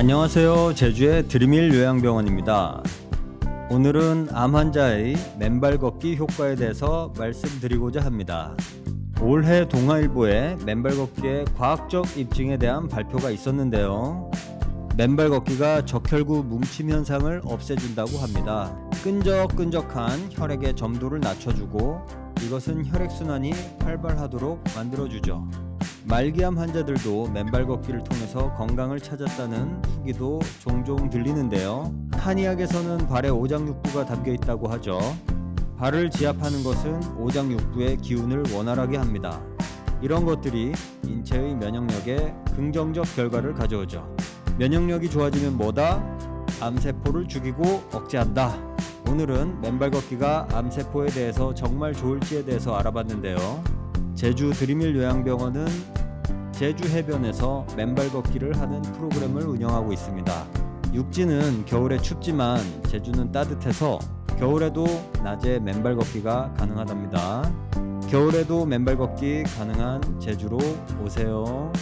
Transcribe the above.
안녕하세요. 제주의 드림일 요양병원입니다. 오늘은 암 환자의 맨발 걷기 효과에 대해서 말씀드리고자 합니다. 올해 동아일보에 맨발 걷기의 과학적 입증에 대한 발표가 있었는데요. 맨발 걷기가 적혈구 뭉침 현상을 없애준다고 합니다. 끈적끈적한 혈액의 점도를 낮춰주고 이것은 혈액순환이 활발하도록 만들어주죠. 말기암 환자들도 맨발 걷기를 통해서 건강을 찾았다는 후기도 종종 들리는데요. 한의학에서는 발에 오장육부가 담겨 있다고 하죠. 발을 지압하는 것은 오장육부의 기운을 원활하게 합니다. 이런 것들이 인체의 면역력에 긍정적 결과를 가져오죠. 면역력이 좋아지면 뭐다? 암세포를 죽이고 억제한다. 오늘은 맨발 걷기가 암세포에 대해서 정말 좋을지에 대해서 알아봤는데요. 제주 드림일 요양병원은 제주 해변에서 맨발 걷기를 하는 프로그램을 운영하고 있습니다. 육지는 겨울에 춥지만 제주는 따뜻해서 겨울에도 낮에 맨발 걷기가 가능하답니다. 겨울에도 맨발 걷기 가능한 제주로 오세요.